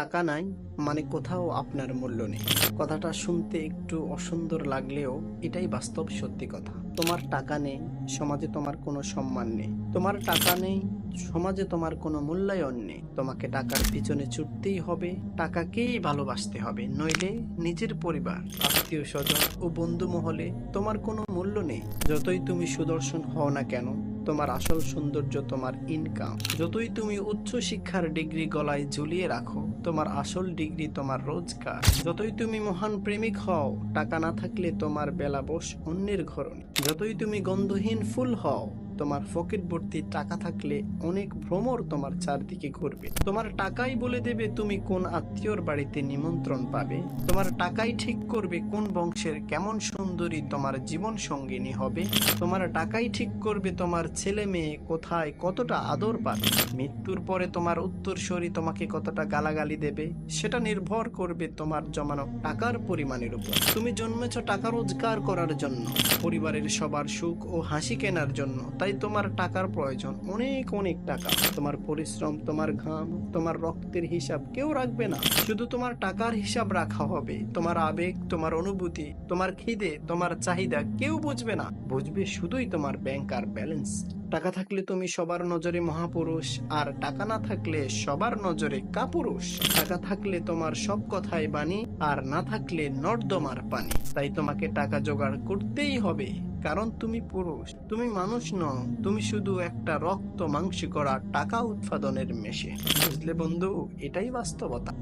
টাকা নাই মানে কোথাও আপনার মূল্য নেই। কথাটা শুনতে একটু অসুন্দর লাগলেও এটাই বাস্তব সত্যি কথা। তোমার টাকা নেই, সমাজে তোমার কোনো সম্মান নেই। তোমার টাকা নেই, সমাজে তোমার কোনো মূল্যায়ন নেই। তোমাকে টাকার পিছনে ছুটতেই হবে, টাকাকেই ভালোবাসতে হবে। নইলে নিজের পরিবার, আত্মীয় স্বজন ও বন্ধু মহলে তোমার কোনো মূল্য নেই। যতই তুমি সুদর্শন হও না কেন তোমার আসল সৌন্দর্য, তোমার ইনকাম যতই তুমি উচ্চ শিক্ষার ডিগ্রি গলায় ঝুলিয়ে রাখো, তোমার আসল ডিগ্রি তোমার রোজগার। যতই তুমি মহান প্রেমিক হও, টাকা না থাকলে তোমার বেলা বস অন্যের ঘরণী। যতই তুমি গন্ধহীন ফুল হও তোমার পকেট ভর্তি টাকা থাকলে অনেক ভ্রমর তোমার চারদিকে ঘুরবে। তোমার টাকাই বলে দেবে তুমি কোন আত্মীয়র বাড়িতে নিমন্ত্রণ পাবে। তোমার টাকাই ঠিক করবে কোন বংশের কেমন সুন্দরী তোমার জীবন সঙ্গিনী হবে। তোমার টাকাই ঠিক করবে তোমার ছেলে মেয়ে কোথায় কতটা আদর পাবে। মৃত্যুর পরে তোমার উত্তরসূরি তোমাকে কতটা গালাগালি দেবে, সেটা নির্ভর করবে তোমার জমানো টাকার পরিমাণের উপর। তুমি জন্মেছ টাকা রোজগার করার জন্য, পরিবারের সবার সুখ ও হাসি কেনার জন্য, তাই তোমার টাকার প্রয়োজন। অনেক অনেক টাকা। তোমার পরিশ্রম, তোমার ঘাম, তোমার রক্তের হিসাব কেউ রাখবে না। শুধু তোমার টাকার হিসাব রাখা হবে। তোমার আবেগ, তোমার অনুভূতি, তোমার খিদে, তোমার চাহিদা কেউ বুঝবে না। বুঝবে শুধুই তোমার ব্যাংক আর ব্যালেন্স টাকা থাকলে তুমি সবার নজরে মহাপুরুষ, আর টাকা না থাকলে সবার নজরে কাপুরুষ। টাকা থাকলে তোমার সব কথাই বাণী, আর না থাকলে নর্দমার পানি। তাই তোমাকে টাকা জোগাড় করতেই হবে, কারণ তুমি পুরুষ। তুমি মানুষ নও, তুমি শুধু একটা রক্ত মাংস করা টাকা উৎপাদনের মেশে বুঝলে বন্ধু, এটাই বাস্তবতা।